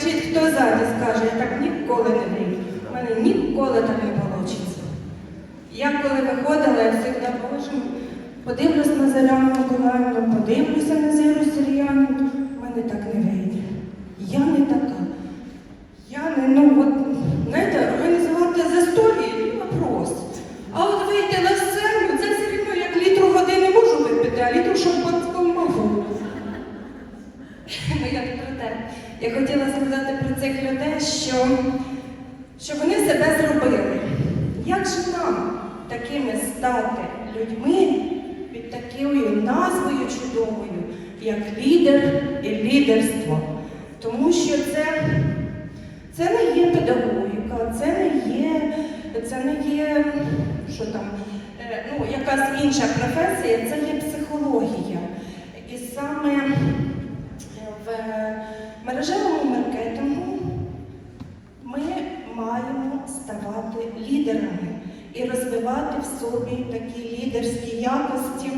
скажіть, хто ззаді скаже, я так ніколи не вийду. У мене ніколи так не вийде. Я коли виходила, я завжди боже, подивлюсь на Заряну Миколаївну, подивлюся на Зіру Сір'яну, в мене так не вийде. Я не така. Я не, ну от, знаєте, організувати застолі вопрос. А от вийти на сцену, це все рівно, як літру води не можу випити, а літру шампанського можу. Ну, я не про те. Я хотіла сказати про цих людей, що, що вони себе зробили. Як же нам такими стати людьми під такою назвою чудовою, як лідер і лідерство? Тому що це, це не є педагогіка, це не є, це не є що там, е, ну, якась інша професія, це є психологія. І саме в мережевому маркетингу ми маємо ставати лідерами і собі такі лідерські якості.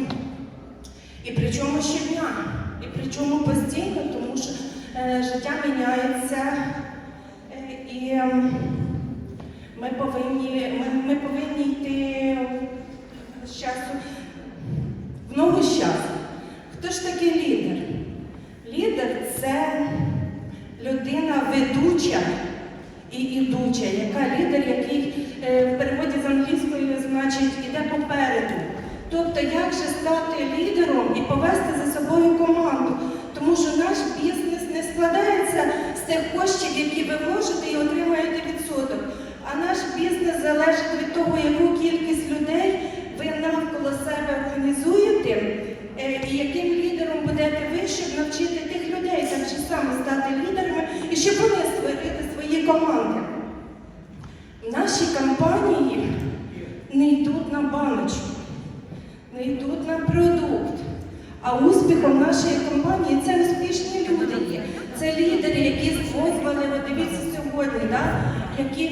І причому щодня, і причому постійно, тому що е, життя міняється, е, і ем, ми повинні, ми, ми повинні йти з часу в ногу з часом. Хто ж такий лідер? Лідер це людина ведуча і ідуча, яка лідер, який е, в переводі з попереду. Тобто, як же стати лідером і повести за собою команду? Тому що наш бізнес не складається з тих коштів, які ви вложите і отримаєте відсоток. А наш бізнес залежить від того, яку кількість людей ви навколо себе організуєте, е, і яким лідером будете ви, щоб навчити тих людей так же само стати лідерами і щоб вони створити свої команди. Наші компанії не йдуть на баночку, не йдуть на продукт. А успіхом нашої компанії це успішні люди є. Це лідери, які створювали, от дивіться сьогодні, да? які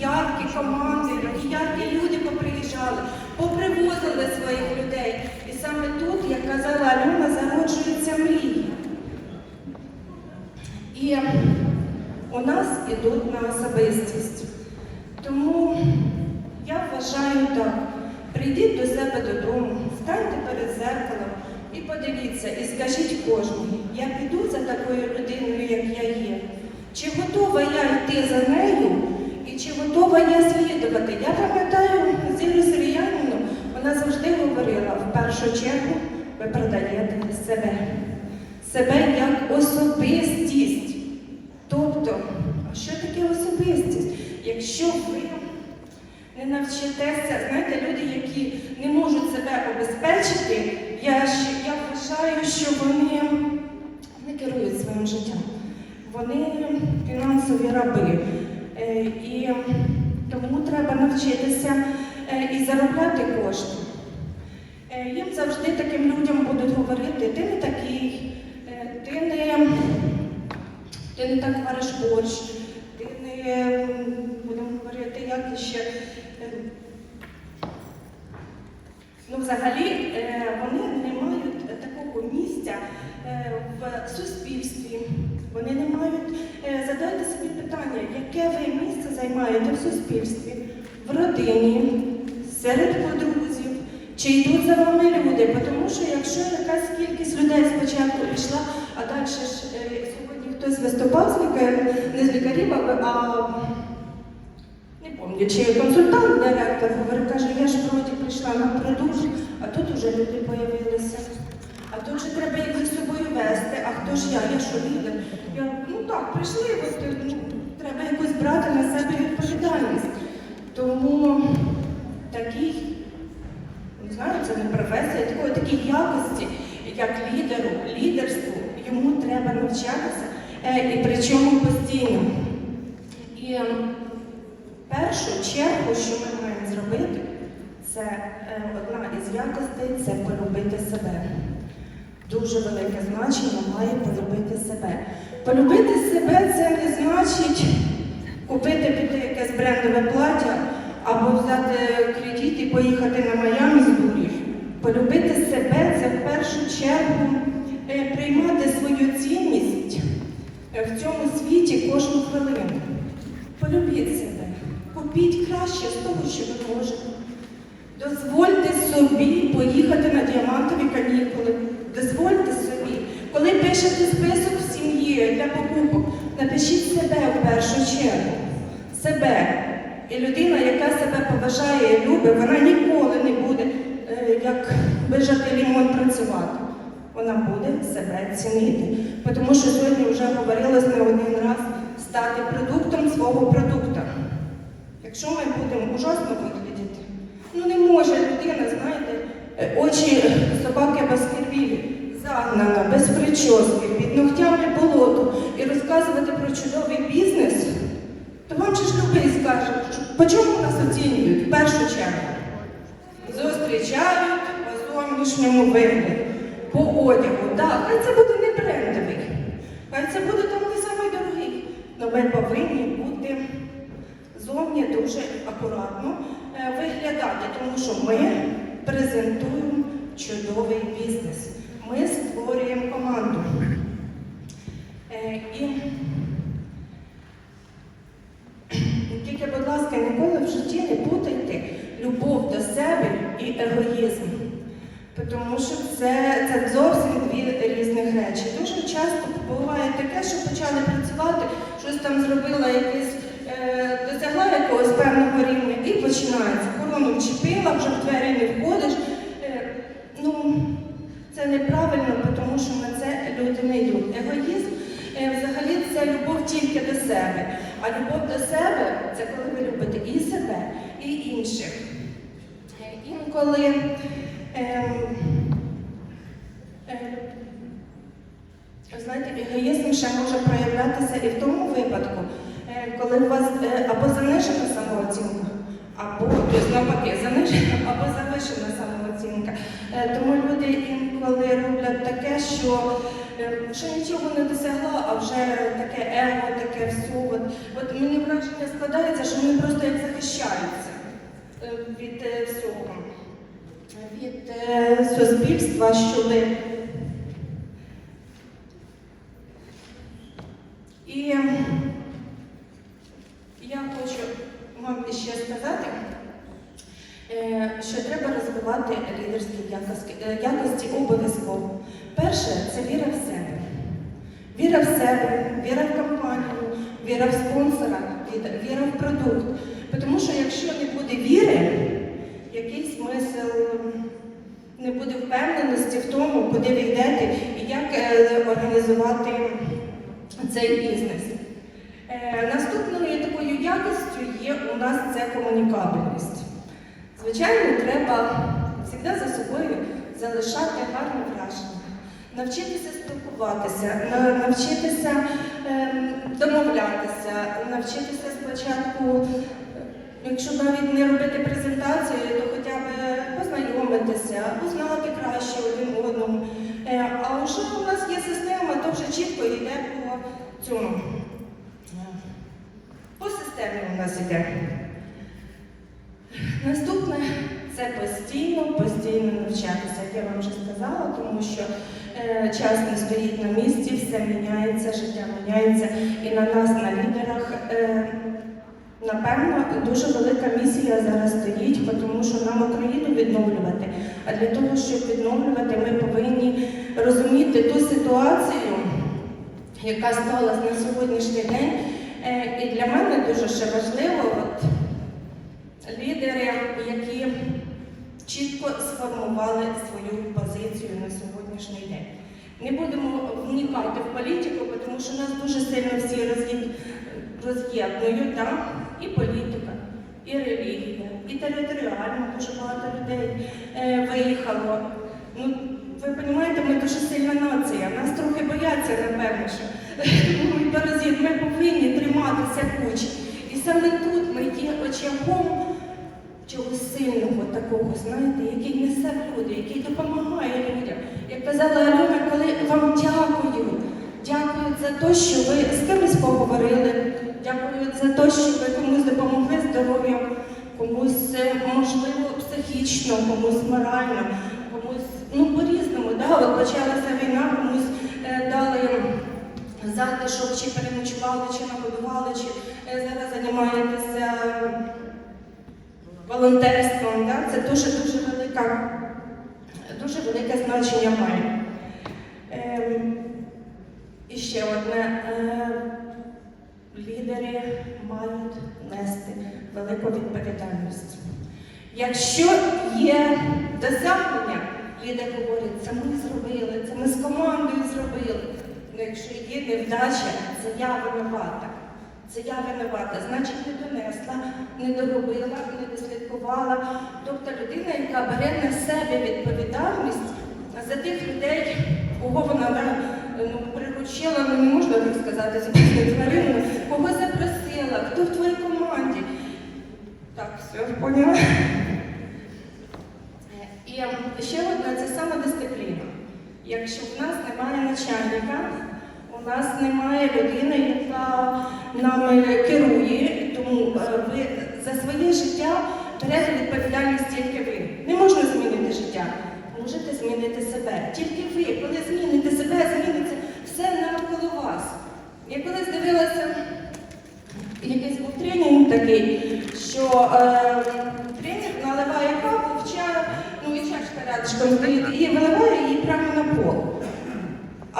яркі команди, які яркі люди поприїжджали, попривозили своїх людей. І саме тут, як казала Альона, зароджуються мрії. І у нас ідуть на особистість. Тому я вважаю так, прийдіть до себе додому, станьте перед зеркалом і подивіться, і скажіть кожному, я піду за такою людиною, як я є. Чи готова я йти за нею, і чи готова я слідувати? Я пам'ятаю Зіру Сиріянину, вона завжди говорила, в першу чергу ви продаєте себе. Себе як особистість. Тобто, що таке особистість? Якщо ви не навчитеся, знаєте, люди, які не можуть себе обезпечити, я, я вважаю, що вони не керують своїм життям. Вони фінансові раби. Е, І тому треба навчитися е, і заробляти кошти. Е, Їм завжди таким людям будуть говорити, ти не такий, ти не, ти не так вариш борщ, ти не будемо говорити, як ще. е, Ну, взагалі, е, вони не мають такого місця е, в суспільстві. Вони не мають е, задайте собі питання, яке ви місце займаєте в суспільстві, в родині, серед подрузів, чи йдуть за вами люди? Тому що якщо якась кількість людей спочатку пішла, а далі ж сьогодні хтось виступав з лікарів, не з лікарів, а, чи консультант, директор говорить, каже, я ж вроді прийшла на продукт, а тут уже люди з'явилися. А тут же треба їх за собою вести. А хто ж я? Я що лідер? Я, ну так, прийшли, от, ну, треба якось брати на себе відповідальність. Тому такий, не знаю, це не професія, такої такі якості, як лідеру, лідерству, йому треба навчатися, е, і причому постійно. І е, першу чергу, що ми маємо зробити, це е, одна із якостей це полюбити себе. Дуже велике значення має полюбити себе. Полюбити себе це не значить купити піти якесь брендове плаття або взяти кредит і поїхати на Майамі з дурів. Полюбити себе це в першу чергу е, приймати свою цінність в цьому світі кожну хвилину. Полюбіть себе, купіть краще з того, що ви можете. Дозвольте собі поїхати на діамантові канікули. Дозвольте собі, коли пишете список в сім'ї для покупок, напишіть себе в першу чергу. Себе. І людина, яка себе поважає і любить, вона ніколи не буде, е, як вижати лімон працювати. Вона буде себе цінити. Тому що сьогодні вже говорилось не один раз стати продуктом свого продукту. Якщо ми будемо ужасно виглядіти, ну не може людина, знаєте, е, очі собаки безкервілі, загнана, без прически, під ногтями болото і розказувати про чудовий бізнес, то вам же ж любий скаже, по чому нас оцінюють в першу чергу? Зустрічають по зовнішньому вигляді, по одягу. Так, хай це буде не брендовий, хай це буде там не самий дорогий. Але ми повинні бути зовні дуже акуратно е, виглядати, тому що ми презентуємо чудовий бізнес. Ми створюємо команду. Е, І тільки, будь ласка, ніколи в житті не путайте любов до себе і егоїзм. Тому що це, це зовсім дві різних речі. Дуже часто буває таке, що почали працювати, щось там зробила якесь, е, досягла якогось певного рівня і починається. Корону вчепила, вже в двері не входиш. Е, ну, це неправильно, тому що на це люди не йдуть. Егоїзм е, взагалі це любов тільки до себе. А любов до себе це коли ви любите і себе, і інших. Е, Інколи ем, знаєте, егоїзм ще може проявлятися і в тому випадку, коли у вас або занижена самооцінка, або тобто, навпаки, занижена або завишена самооцінка. Тому люди інколи роблять таке, що, е, що нічого не досягла, а вже таке его, таке все. От, от мені враження складається, що вони просто як захищаються е, від е, всього, від суспільства, щоб І я хочу вам ще сказати, е, що треба розвивати лідерські якості, е, обов'язково. Перше це віра в себе. Віра в себе, віра в компанію, віра в спонсора, віра- в продукт. Тому що якщо не буде віри, який смисл не буде впевненості в тому, куди ви йдете і як е, організувати цей бізнес. Наступною якістю є у нас це комунікабельність. Звичайно, треба завжди за собою залишати гарне враження, навчитися спілкуватися, навчитися ем, домовлятися, навчитися спочатку, якщо навіть не робити презентацію, то хоча б познайомитися, узнати краще один одному. Е, А вже у нас є система, то вже чітко йде по цьому. Е, у нас йде. Наступне це постійно, постійно навчатися, як я вам вже сказала, тому що е, час не стоїть на місці, все міняється, життя міняється. І на нас, на лідерах, е, напевно, дуже велика місія зараз стоїть, тому що нам Україну відновлювати. А для того, щоб відновлювати, ми повинні розуміти ту ситуацію, яка сталася на сьогоднішній день. Е, І для мене дуже ще важливо, от, лідери, які чітко сформували свою позицію на сьогоднішній день. Не будемо вникати в політику, тому що нас дуже сильно всі роз'єднують, так? і політика, і релігія, і територіально дуже багато людей е, виїхало. Ну, ви розумієте, ми дуже сильна нація, нас трохи бояться, напевно, що ми повинні триматися кучі. І саме тут ми є очагом чогось сильного такого, знаєте, який несе люди, який допомагає людям. Як казала Альона, коли вам дякую, дякую за те, що ви з кимось поговорили, дякую за те, що ви комусь допомогли здоров'ям, комусь, е, можливо, психічно, комусь морально, комусь, ну, по-різному, да? От почалася війна, комусь е, дали затишок, чи переночували, чи нагодували, чи е, зараз займаєтеся волонтерством. Да? Це дуже-дуже велика, дуже велике значення має. Ем, і ще одне. Е, лідери мають нести велику відповідальність. Якщо є досягнення, лідер говорить, це ми зробили, це ми з командою зробили. Ну, якщо є невдача, це я винувата. Це я винувата, значить не донесла, не доробила, не дослідкувала. Тобто людина, яка бере на себе відповідальність за тих людей, кого вона ну, приручила, ну не можна так сказати, за тварину, кого запросила, хто в твоїй команді. Так, все, поняла. І ем, ще одна це самодисципліна. Якщо в нас немає начальника, у нас немає людини, яка нами керує, тому е, ви за своє життя берете відповідальність тільки ви. Не можна змінити життя, можете змінити себе. Тільки ви, коли зміните себе, зміниться все навколо вас. Я колись дивилася, якийсь був тренінг такий, що е, тренер наливає каву в чай, ну і чашка рядышком стоїть, і виливає її прямо на пол.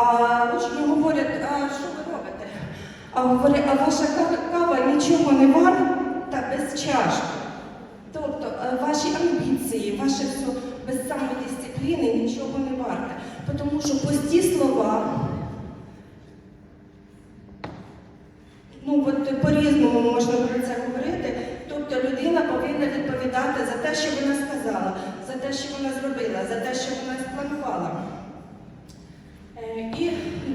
А говорять, а що ви робите? А говорять, а ваша кава, нічого не варта та без чашки. Тобто е, ваші амбіції, ваше все без самодисципліни нічого не варте. Тому що пусті слова, ну от по-різному можна про це говорити. Тобто людина повинна відповідати за те, що вона сказала, за те, що вона зробила, за те, що вона спланувала. Е, І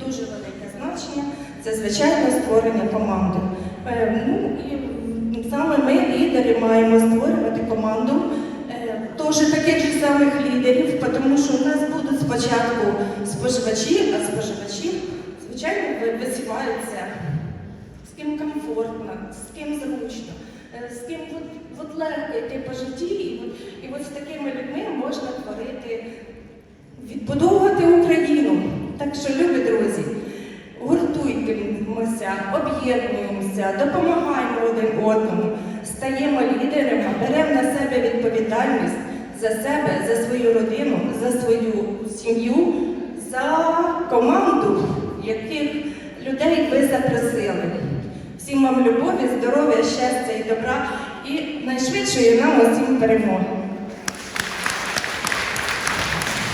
дуже велике значення це звичайно створення команди. Е, Ну і саме ми, лідери, маємо створювати команду е, теж таких же самих лідерів, тому що у нас будуть спочатку споживачі, а споживачі, звичайно, ви- висіваються з ким комфортно, з ким зручно, е, з ким от, от легко йти по житті, і і от з такими людьми можна творити відбудовувати Україну. Так що, любі друзі, гуртуйтемося, об'єднуємося, допомагаємо один одному, стаємо лідерами, беремо на себе відповідальність за себе, за свою родину, за свою сім'ю, за команду, яких людей ви запросили. Всім вам любові, здоров'я, щастя і добра і найшвидшої нам усім перемоги.